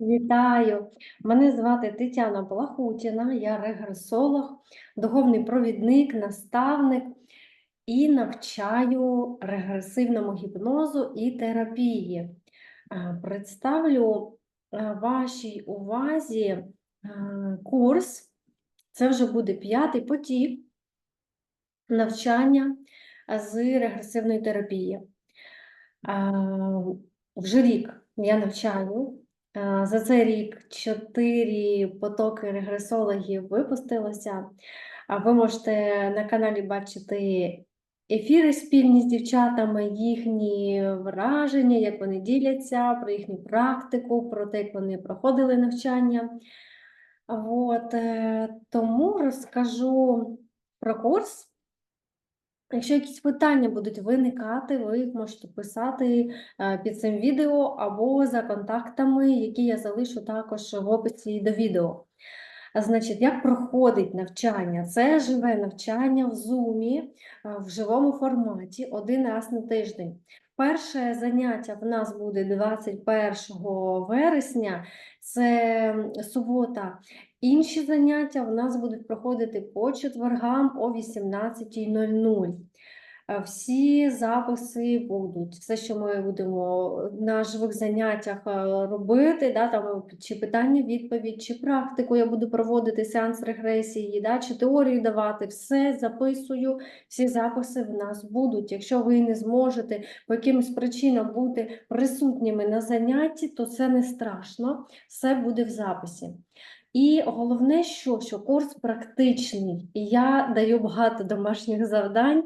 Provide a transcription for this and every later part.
Вітаю! Мене звати Тетяна Балахутіна, я регресолог, духовний провідник, наставник і навчаю регресивному гіпнозу і терапії. Е, Представлю е, вашій увазі е, курс. Це вже буде п'ятий потік навчання з регресивної терапії. Вже рік я навчаю. Е, За цей рік чотири потоки регресологів випустилося. Ви можете на каналі бачити ефіри спільні з дівчатами, їхні враження, як вони діляться, про їхню практику, про те, як вони проходили навчання. От, е, тому розкажу про курс. Якщо якісь питання будуть виникати, ви їх можете писати е, під цим відео або за контактами, які я залишу також в описі до відео. Значить, як проходить навчання? Це живе навчання в Zoom, е, в живому форматі один раз на тиждень. Перше заняття в нас буде 21 вересня, це субота. Інші заняття в нас будуть проходити по четвергам о 18.00. Е, Всі записи будуть, все, що ми будемо на живих заняттях е, робити, да, там, чи питання-відповідь, чи практику я буду проводити сеанс регресії, да, чи теорію давати, все записую, всі записи в нас будуть. Якщо ви не зможете по якимось причинам бути присутніми на занятті, то це не страшно, все буде в записі. І головне, що, що курс практичний, і я даю багато домашніх завдань.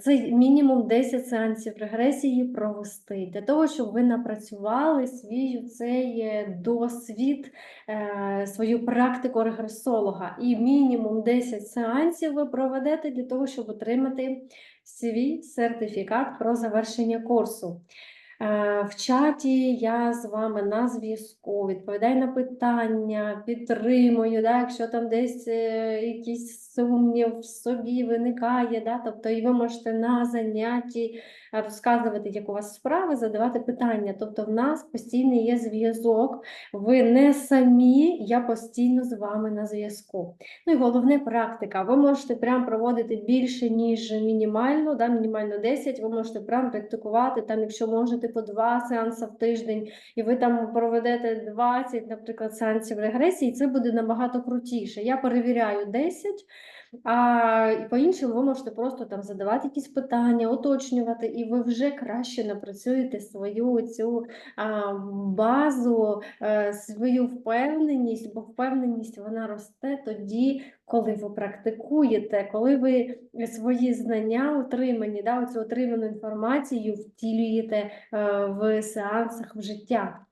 Це мінімум 10 сеансів регресії провести для того, щоб ви напрацювали свій цей е, досвід, е, свою практику регресолога. І мінімум 10 сеансів ви проведете для того, щоб отримати свій сертифікат про завершення курсу. Е, В чаті я з вами на зв'язку, відповідаю на питання, підтримую, да, якщо там десь е, якийсь сумнів в собі виникає, да, тобто і ви можете на занятті е, розказувати, як у вас справи, задавати питання. Тобто в нас постійний є зв'язок, ви не самі, я постійно з вами на зв'язку. Ну і головне практика. Ви можете прям проводити більше, ніж мінімально, да, мінімально 10, ви можете прям практикувати, там, якщо можете, по два сеанси в тиждень, і ви там проведете 20, наприклад, сеансів регресії, це буде набагато крутіше. Я перевіряю 10, а по-іншому ви можете просто там задавати якісь питання, уточнювати, і ви вже краще напрацюєте свою цю а, базу, е, свою впевненість, бо впевненість вона росте тоді, коли ви практикуєте, коли ви свої знання отримані, да, оцю отриману інформацію втілюєте е, в сеансах в життя.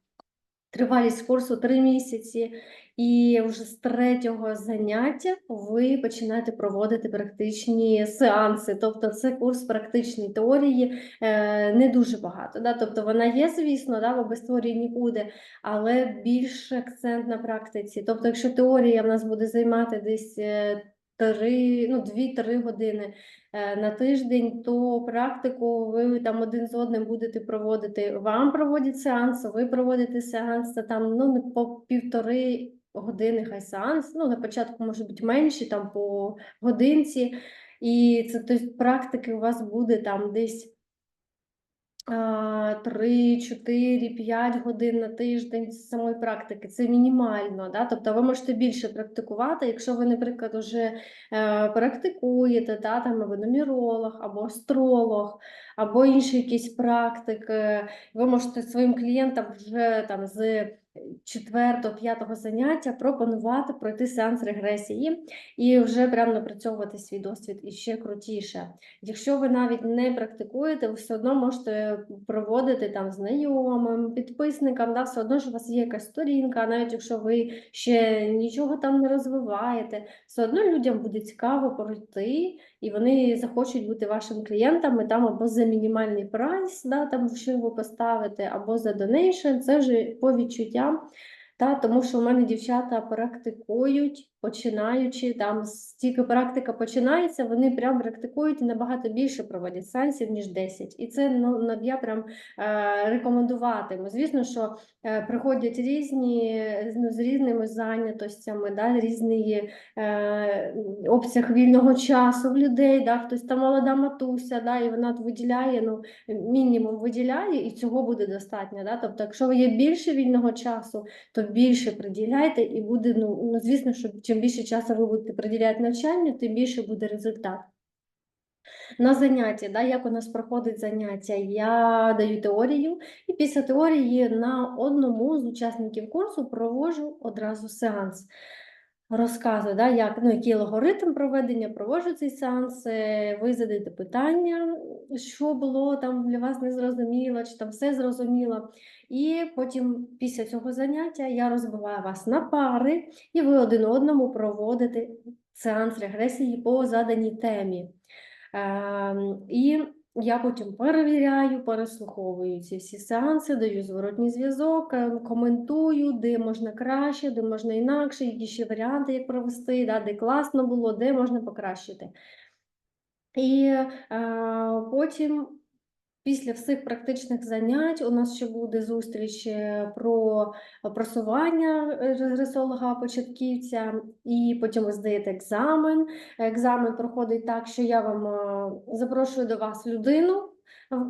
Тривалість курсу 3 місяці, і вже з третього заняття ви починаєте проводити практичні сеанси. Тобто це курс практичної теорії е, не дуже багато. Да? Тобто вона є, звісно, да, бо без теорії нікуди, але більш акцент на практиці. Тобто, якщо теорія в нас буде займати десь е, три, ну, 2-3 години е, на тиждень, то практику ви там один з одним будете проводити. Вам проводять сеанс, ви проводите сеанс, це там ну, по півтори години хай сеанс. Ну, на початку може бути менше, там по годинці. І це тобто, практики у вас буде там десь. 3, 4, 5 годин на тиждень з самої практики. Це мінімально. Да? Тобто ви можете більше практикувати, якщо ви, наприклад, вже е, практикуєте, да? там або нумеролог, або астролог, або інші якісь практик. е, Ви можете своїм клієнтам вже там з четвертого, п'ятого заняття пропонувати пройти сеанс регресії і вже прям напрацьовувати свій досвід і ще крутіше. Якщо ви навіть не практикуєте, ви все одно можете проводити там знайомим, підписникам, да, все одно ж у вас є якась сторінка, навіть якщо ви ще нічого там не розвиваєте, все одно людям буде цікаво пройти, і вони захочуть бути вашими клієнтами там або за мінімальний прайс, да, там що ви поставите, або за донейшн, це вже по відчуттям. Та, тому що у мене дівчата практикують починаючи там, з- тільки практика починається, вони прям практикують і набагато більше проводять сеансів, ніж 10. І це ну, я прям е, рекомендуватиму. Звісно, що е, приходять різні ну, з різними зайнятостями, да, різний е, обсяг вільного часу в людей. Да, хтось там молода матуся, да, і вона виділяє, ну, мінімум виділяє, і цього буде достатньо. Да? Тобто, якщо є більше вільного часу, то більше приділяйте, і буде, ну, ну звісно, що чим більше часу ви будете приділяти навчанню, тим більше буде результат. На заняття, да, як у нас проходить заняття, я даю теорію, і після теорії на одному з учасників курсу проводжу одразу сеанс. Розказую, да, як, ну, який алгоритм проведення, проводжу цей сеанс, е, ви задаєте питання, що було там для вас незрозуміло, чи там все зрозуміло. І потім після цього заняття я розбиваю вас на пари, і ви один одному проводите сеанс регресії по заданій темі. Ем, І я потім перевіряю, переслуховую ці всі сеанси, даю зворотній зв'язок, е, коментую, де можна краще, де можна інакше, які ще варіанти, як провести, да, де класно було, де можна покращити. І е, потім, після всіх практичних занять, у нас ще буде зустріч е, про просування е, регресолога-початківця, і потім ви здаєте екзамен. Екзамен проходить так, що я вам е, запрошую до вас людину.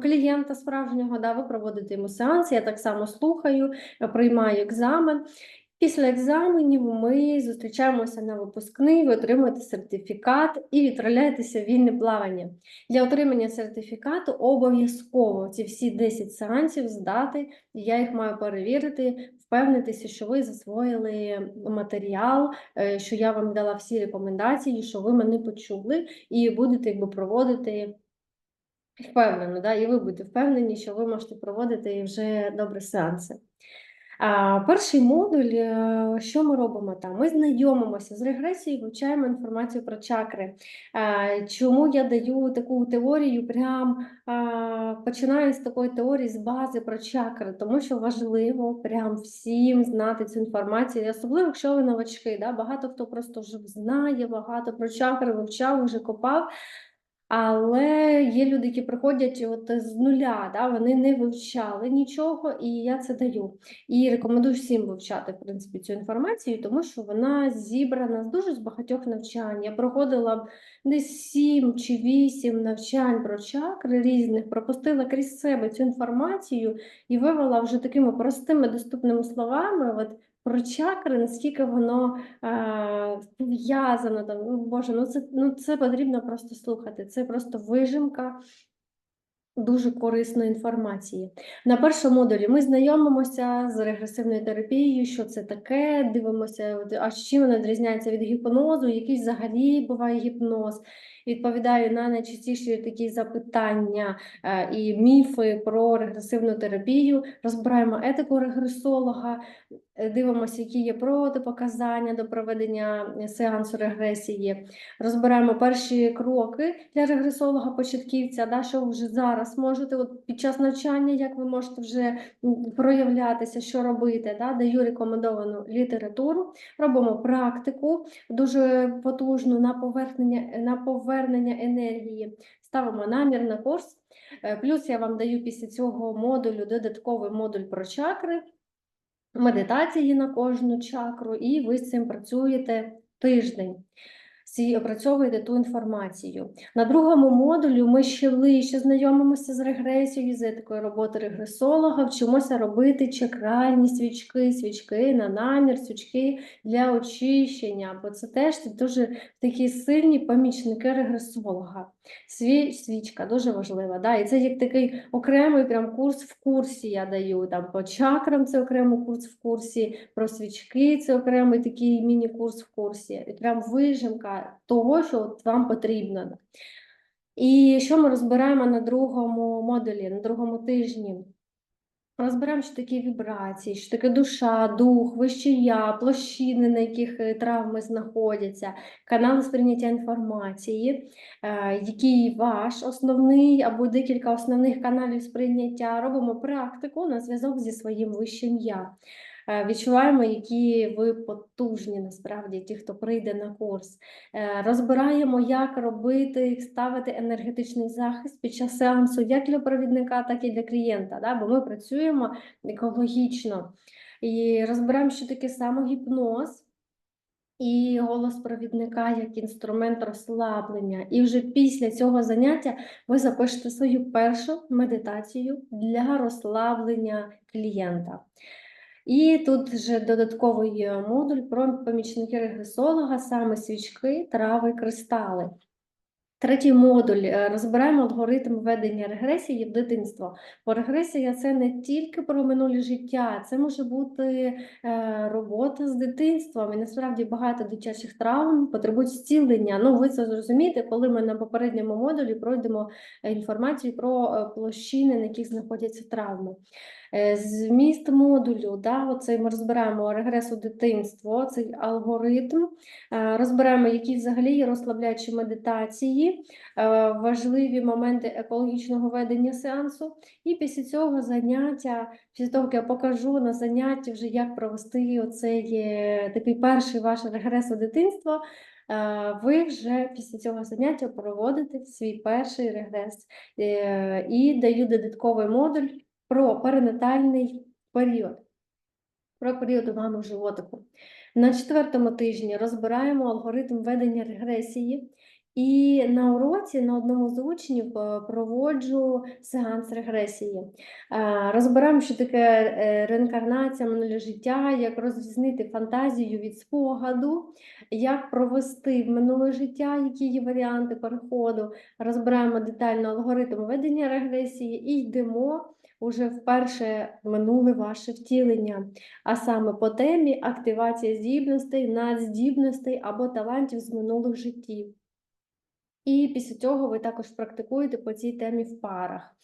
Клієнта справжнього, да, ви проводите йому сеанс, я так само слухаю, приймаю екзамен. Після екзаменів ми зустрічаємося на випускний, ви отримуєте сертифікат і відправляєтеся в вільне плавання. Для отримання сертифікату обов'язково ці всі 10 сеансів здати, і я їх маю перевірити, впевнитися, що ви засвоїли матеріал, е, що я вам дала всі рекомендації, що ви мене почули і будете якби проводити. Впевнено, да? і ви будете впевнені, що ви можете проводити вже добрі сеанси. Перший модуль, е, що ми робимо там? Ми знайомимося з регресією, вивчаємо інформацію про чакри. Чому я даю таку теорію? Прям починаю з такої теорії з бази про чакри, тому що важливо прям всім знати цю інформацію, особливо, якщо ви новачки. Да? Багато хто просто вже знає багато про чакри, вивчав, вже копав. Але є люди, які приходять от з нуля, да, вони не вивчали нічого, і я це даю. І рекомендую всім вивчати в принципі, цю інформацію, тому що вона зібрана з дуже з багатьох навчань. Я проходила десь сім чи вісім навчань про чакри різних, пропустила крізь себе цю інформацію і вивела вже такими простими доступними словами. От, про чакри, наскільки воно е, пов'язано там, ну Боже, ну це, ну це потрібно просто слухати. Це просто вижимка дуже корисної інформації. На першому модулі ми знайомимося з регресивною терапією, що це таке, дивимося, а чим вона відрізняється від гіпнозу, який взагалі буває гіпноз. Відповідаю на найчастіші такі запитання е, і міфи про регресивну терапію, розбираємо етику регресолога, дивимося, які є протипоказання до проведення сеансу регресії, розбираємо перші кроки для регресолога-початківця, да, що вже зараз можете, от під час навчання, як ви можете вже проявлятися, що робити. Да, даю рекомендовану літературу, робимо практику дуже потужну на повернення, на повернення енергії, ставимо намір на курс. Е, Плюс я вам даю після цього модулю додатковий модуль про чакри, медитації на кожну чакру, і ви з цим працюєте тиждень. Всі опрацьовуєте ту інформацію. На другому модулі ми ще ближче знайомимося з регресією, з такою роботи регресолога, вчимося робити чакральні свічки, свічки на намір, свічки для очищення, бо це теж дуже такі сильні помічники регресолога. Сві, свічка дуже важлива. Да? І це як такий окремий прям курс в курсі я даю. Там по чакрам це окремий курс в курсі, про свічки це окремий такий міні-курс в курсі. І прям вижимка того, що от вам потрібно. І що ми розбираємо на другому модулі, на другому тижні? Розберемо, що такі вібрації, що таке душа, дух, вище я, площини, на яких е, травми знаходяться, канали сприйняття інформації, е, який ваш основний або декілька основних каналів сприйняття. Робимо практику на зв'язок зі своїм вищим я. Е, Відчуваємо, які ви потужні насправді, ті, хто прийде на курс. Е, Розбираємо, як робити, ставити енергетичний захист під час сеансу, як для провідника, так і для клієнта. Да? Бо ми працюємо екологічно. І розбираємо, що таке самогіпноз і голос провідника як інструмент розслаблення. І вже після цього заняття ви запишете свою першу медитацію для розслаблення клієнта. І тут вже додатковий е, модуль про помічники регресолога, саме свічки, трави, кристали. Третій модуль е, розбираємо алгоритм ведення регресії в дитинство. Бо регресія це не тільки про минуле життя, це може бути е, робота з дитинством. І насправді багато дитячих травм потребують зцілення. Ну, ви це зрозумієте, коли ми на попередньому модулі пройдемо інформацію про площини, на яких знаходяться травми. Е, Зміст модулю, да, оцей ми розбираємо регрес у дитинство, цей алгоритм, е, розбираємо, які взагалі є розслабляючі медитації, е, важливі моменти екологічного ведення сеансу. І після цього заняття, після того, як я покажу на занятті вже, як провести оцей такий перший ваш регрес у дитинство, ви вже після цього заняття проводите свій перший регрес. І даю додатковий модуль про перинатальний період, про період мами животику. На четвертому тижні розбираємо алгоритм ведення регресії. І на уроці на одному з учнів е, проводжу сеанс регресії. Е, Розбираємо, що таке е, реінкарнація минуле життя, як розрізнити фантазію від спогаду, як провести в минуле життя, які є варіанти переходу. Розбираємо детально алгоритм ведення регресії і йдемо уже вперше минуле ваше втілення, а саме по темі активація здібностей, надздібностей або талантів з минулих життів. І після цього ви також практикуєте по цій темі в парах.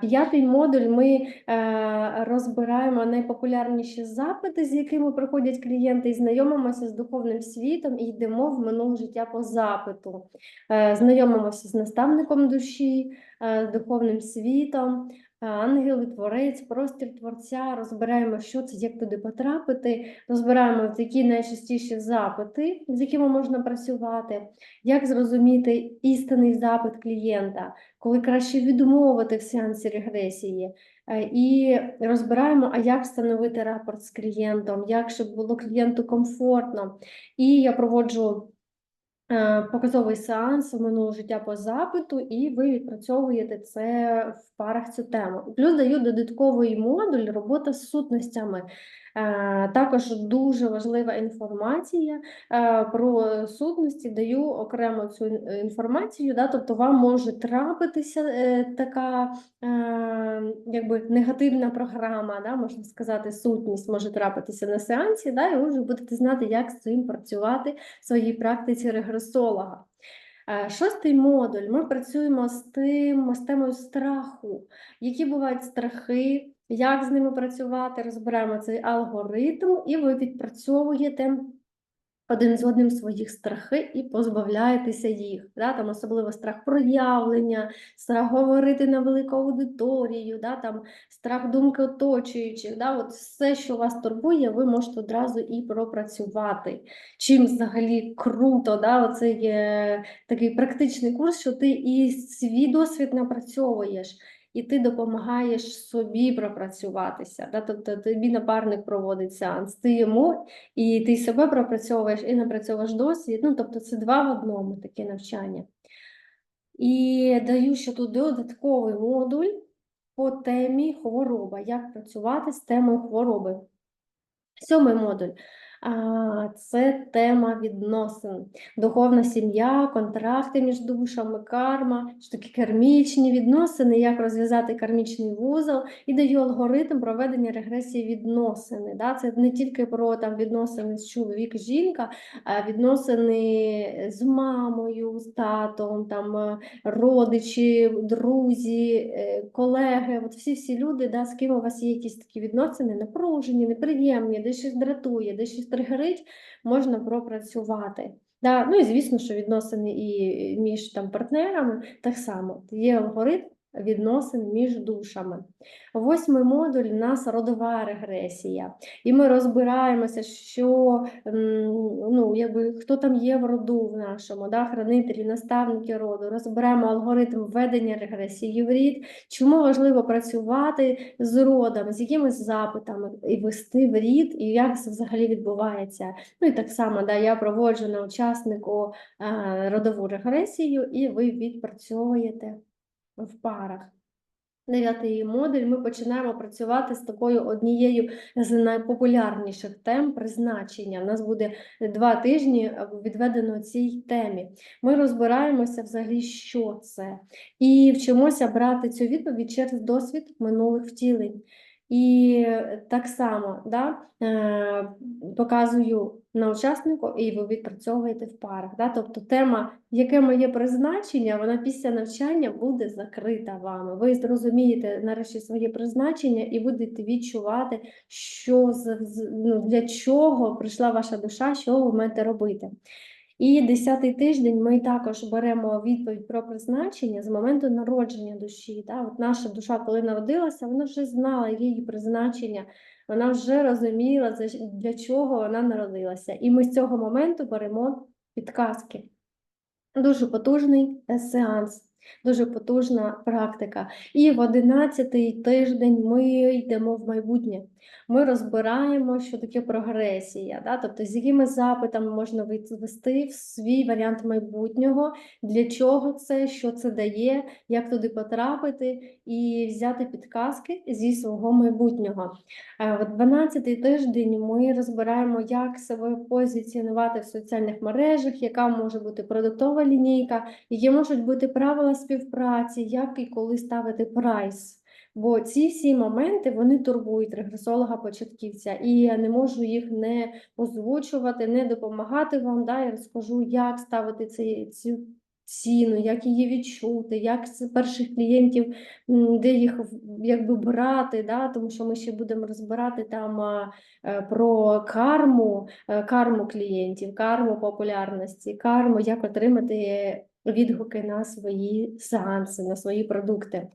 П'ятий модуль ми е, розбираємо найпопулярніші запити, з якими приходять клієнти, і знайомимося з духовним світом і йдемо в минуле життя по запиту. Е, Знайомимося з наставником душі, е, з духовним світом, ангели, творець, простір творця, розбираємо, що це, як туди потрапити, розбираємо які найчастіші запити, з якими можна працювати, як зрозуміти істинний запит клієнта, коли краще відмовити в сеансі регресії. Е, І розбираємо, а як встановити рапорт з клієнтом, як щоб було клієнту комфортно. І я проводжу показовий сеанс минулого життя по запиту, і ви відпрацьовуєте це в парах цю тему. Плюс даю додатковий модуль робота з сутностями. Е, Також дуже важлива інформація е, про сутності, даю окремо цю інформацію, да, тобто вам може трапитися е, така якби негативна програма, да, можна сказати, сутність може трапитися на сеансі, да, і ви вже будете знати, як з цим працювати в своїй практиці регресолога. Шостий модуль. Ми працюємо з тим, з темою страху, які бувають страхи, як з ними працювати, розбираємо цей алгоритм, і ви відпрацьовуєте один з одним своїх страхи і позбавляєтеся їх. Да? Там особливо страх проявлення, страх говорити на велику аудиторію, да? там страх думки оточуючих. Да? От все, що вас турбує, ви можете одразу і пропрацювати. Чим взагалі круто, да? Оце є такий практичний курс, що ти і свій досвід напрацьовуєш. І ти допомагаєш собі пропрацюватися. Да? Тобто тобі напарник проводить сеанс, ти йому і ти себе пропрацьовуєш і напрацьовуєш досвід. Ну, тобто це два в одному таке навчання. І даю ще тут додатковий модуль по темі хвороба, як працювати з темою хвороби. Сьомий модуль. Це тема відносин, духовна сім'я, контракти між душами, карма, що такі кармічні відносини, як розв'язати кармічний вузол, і даю алгоритм проведення регресії відносини. Да? Це не тільки про там, відносини з чоловік, жінка, а відносини з мамою, з татом, там, е, родичі, друзі, е, колеги, от всі-всі люди, да, з ким у вас є якісь такі відносини, напружені, неприємні, де щось дратує, де щось тригерить, можна пропрацювати. Да, ну і звісно, що відносини і між там партнерами так само. Є алгоритм, відносин між душами. Восьмий модуль у нас родова регресія, і ми розбираємося, що ну, якби, хто там є в роду в нашому, да, хранителі, наставники роду, розбираємо алгоритм введення регресії в рід, чому важливо працювати з родом, з якимись запитами і вести в рід, і як це взагалі відбувається. Ну і так само да, я проводжу на учаснику е, родову регресію, і ви відпрацьовуєте в парах. Дев'ятий модуль ми починаємо працювати з такою однією з найпопулярніших тем призначення. У нас буде два тижні відведено цій темі. Ми розбираємося взагалі, що це, і вчимося брати цю відповідь через досвід минулих втілень. І так само да, е, показую на учаснику, і ви відпрацьовуєте в парах. Да? Тобто тема, яке моє призначення, вона після навчання буде закрита вами. Ви зрозумієте нарешті своє призначення і будете відчувати, що ну, для чого прийшла ваша душа, що ви маєте робити. І десятий тиждень ми також беремо відповідь про призначення з моменту народження душі. Да? От наша душа, коли народилася, вона вже знала її призначення, вона вже розуміла, для чого вона народилася. І ми з цього моменту беремо підказки. Дуже потужний сеанс, дуже потужна практика. І в одинадцятий тиждень ми йдемо в майбутнє. Ми розбираємо, що таке прогресія, да? тобто з якими запитами можна вести в свій варіант майбутнього, для чого це, що це дає, як туди потрапити і взяти підказки зі свого майбутнього. Е, В 12-й тиждень ми розбираємо, як себе позиціонувати в соціальних мережах, яка може бути продуктова лінійка, які можуть бути правила співпраці, як і коли ставити прайс. Бо ці всі моменти вони турбують регресолога-початківця, і я не можу їх не озвучувати, не допомагати вам. Да, я розкажу, як ставити цей, цю ціну, як її відчути, як з перших клієнтів, де їх якби брати, да, тому що ми ще будемо розбирати там е, про карму, е, карму клієнтів, карму популярності, карму, як отримати відгуки на свої сеанси, на свої продукти.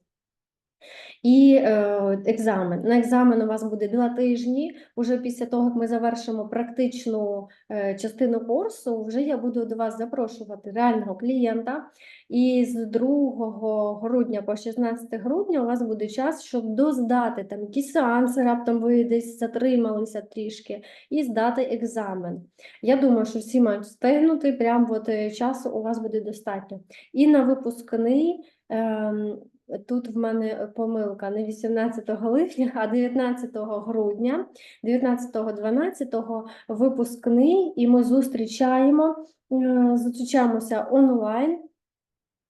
І е, екзамен. На екзамен у вас буде два тижні. Уже після того, як ми завершимо практичну е, частину курсу, вже я буду до вас запрошувати реального клієнта. І з 2 грудня по 16 грудня у вас буде час, щоб доздати там якісь сеанси, раптом ви десь затрималися трішки, і здати екзамен. Я думаю, що всі мають встигнути, прям от е, часу у вас буде достатньо. І на випускний. ем, Тут в мене помилка. Не 18 липня, а 19 грудня, 19-12 випускний, і ми зустрічаємо, е, зустрічаємося онлайн.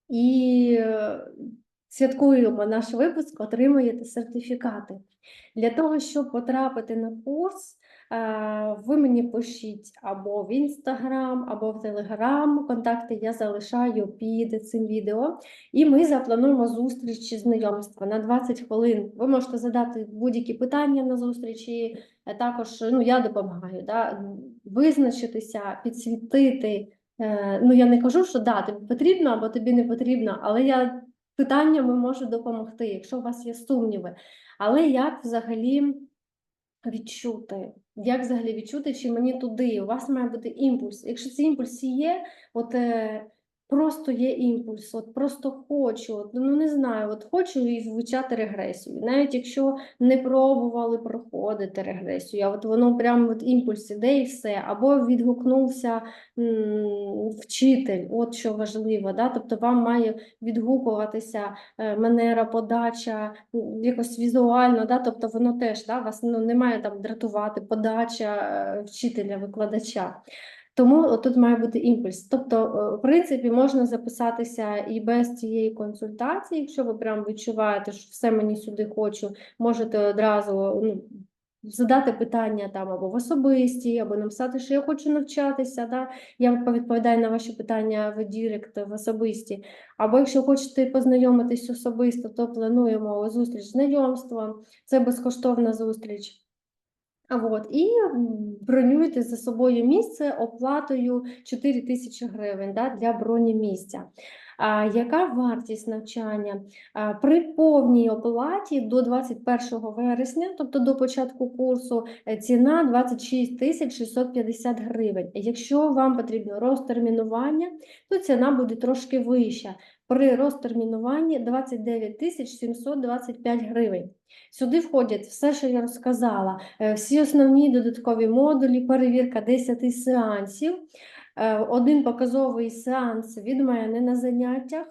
І е, святкуємо наш випуск, отримуєте сертифікати. Для того, щоб потрапити на курс, е, ви мені пишіть або в Інстаграм, або в Телеграм. Контакти я залишаю під цим відео. І ми заплануємо зустріч знайомства на 20 хвилин. Ви можете задати будь-які питання на зустрічі. Е, Також ну, я допомагаю да, визначитися, підсвітити. Е, Ну, я не кажу, що да, тобі потрібно або тобі не потрібно, але я питаннями можу допомогти, якщо у вас є сумніви. Але як взагалі відчути? Як взагалі відчути, чи мені туди? У вас має бути імпульс. Якщо цей імпульс є, от е, просто є імпульс, от просто хочу, от, ну не знаю, от хочу і вивчати регресію. Навіть якщо не пробували проходити регресію, а от воно прямо от імпульс іде і все, або відгукнувся м, вчитель, от що важливо, да? тобто вам має відгукуватися е, манера, подача, якось візуально, да? тобто воно теж да? вас ну, не має там дратувати подача е, вчителя, викладача. Тому тут має бути імпульс. Тобто, е, в принципі, можна записатися і без цієї консультації, якщо ви прям відчуваєте, що все мені сюди хочу, можете одразу ну, задати питання там або в особисті, або написати, що я хочу навчатися. Да? Я відповідаю на ваші питання в Дірект, в особисті. Або якщо хочете познайомитись особисто, то плануємо зустріч знайомства. Це безкоштовна зустріч. От, і бронюєте за собою місце оплатою 4 тисячі гривень да, для броні місця. А яка вартість навчання? А, При повній оплаті до 21 вересня, тобто до початку курсу, е, ціна 26 тисяч 650 гривень. Якщо вам потрібно розтермінування, то ціна буде трошки вища. При розтермінуванні 29 тисяч 725 гривень. Сюди входять все, що я розказала, е, всі основні додаткові модулі, перевірка 10 сеансів, е, один показовий сеанс від мене на заняттях,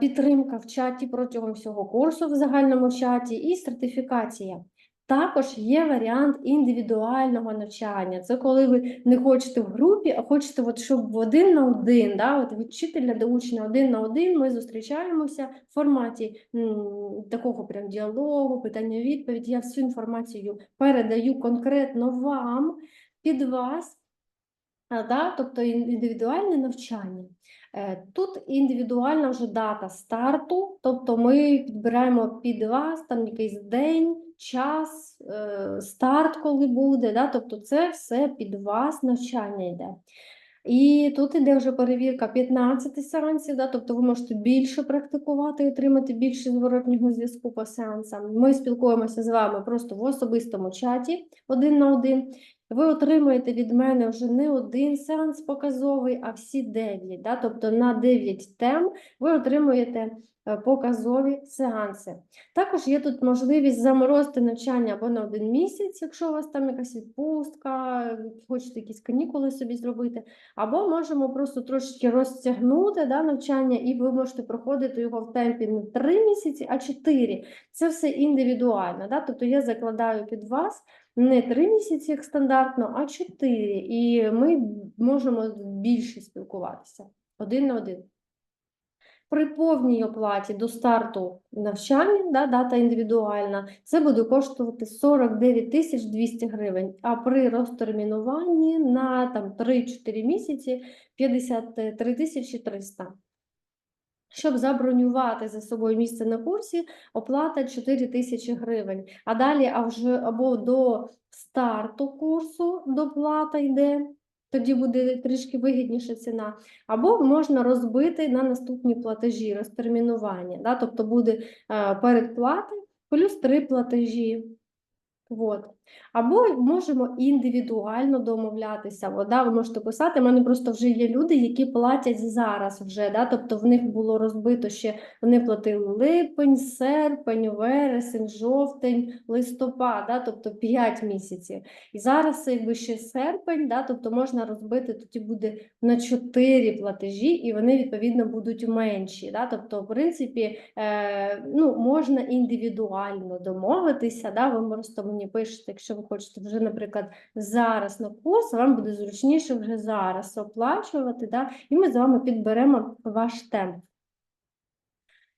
підтримка в чаті протягом всього курсу в загальному чаті і сертифікація. Також є варіант індивідуального навчання. Це коли ви не хочете в групі, а хочете, от, щоб один на один, да, от від вчителя до учня один на один ми зустрічаємося в форматі м, такого прям діалогу, питання-відповідь. Я всю інформацію передаю конкретно вам, під вас, а, да, тобто індивідуальне навчання. Е, Тут індивідуальна вже дата старту, тобто ми підбираємо під вас там якийсь день, час, е, старт, коли буде, да, тобто це все під вас навчання йде. І тут іде вже перевірка 15 сеансів, да, тобто ви можете більше практикувати і отримати більше зворотнього зв'язку по сеансам. Ми спілкуємося з вами просто в особистому чаті один на один. Ви отримуєте від мене вже не один сеанс показовий, а всі 9. Да? Тобто на 9 тем ви отримуєте показові сеанси. Також є тут можливість заморозити навчання або на один місяць, якщо у вас там якась відпустка, хочете якісь канікули собі зробити, або можемо просто трошечки розтягнути да, навчання, і ви можете проходити його в темпі не 3 місяці, а 4. Це все індивідуально. Да? Тобто я закладаю під вас не 3 місяці, як стандартно, а 4. І ми можемо більше спілкуватися один на один. При повній оплаті до старту навчання, да, дата індивідуальна, це буде коштувати 49 тисяч 200 гривень, а при розтермінуванні на там, 3-4 місяці 53 тисячі 300. Щоб забронювати за собою місце на курсі, оплата 4 тисячі гривень. А далі а вже або до старту курсу доплата йде, тоді буде трішки вигідніша ціна, або можна розбити на наступні платежі, розтермінування. Да? Тобто буде е, передплата плюс три платежі. От. Або можемо індивідуально домовлятися. От, да, ви можете писати. У мене просто вже є люди, які платять зараз вже. Да, тобто в них було розбито ще, вони платили липень, серпень, вересень, жовтень, листопад, да, тобто 5 місяців. І зараз якби ще серпень, да, тобто можна розбити, тоді буде на 4 платежі, і вони відповідно будуть менші. Да, тобто, в принципі, е, ну, можна індивідуально домовитися. Да, ви просто мені пишете, якщо ви хочете вже, наприклад, зараз на курс, вам буде зручніше вже зараз оплачувати, да, і ми з вами підберемо ваш темп.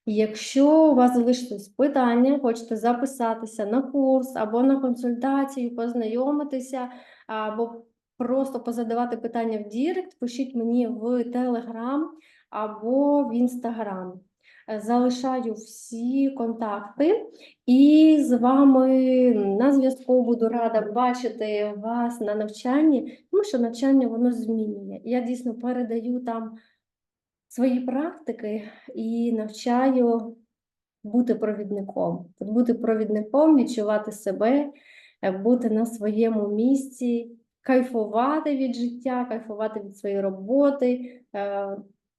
Якщо у вас залишились питання, хочете записатися на курс або на консультацію, познайомитися, або просто позадавати питання в Дірект, пишіть мені в Телеграм або в Інстаграм. Залишаю всі контакти і з вами на зв'язку буду рада бачити вас на навчанні, тому що навчання воно змінює. Я дійсно передаю там свої практики і навчаю бути провідником. Бути провідником, відчувати себе, е, бути на своєму місці, кайфувати від життя, кайфувати від своєї роботи. Е,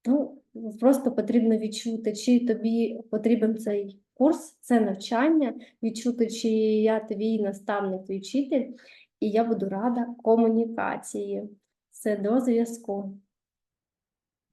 Ну, просто потрібно відчути, чи тобі потрібен цей курс, це навчання, відчути, чи я твій наставник, твій вчитель, і я буду рада комунікації. Все, до зв'язку.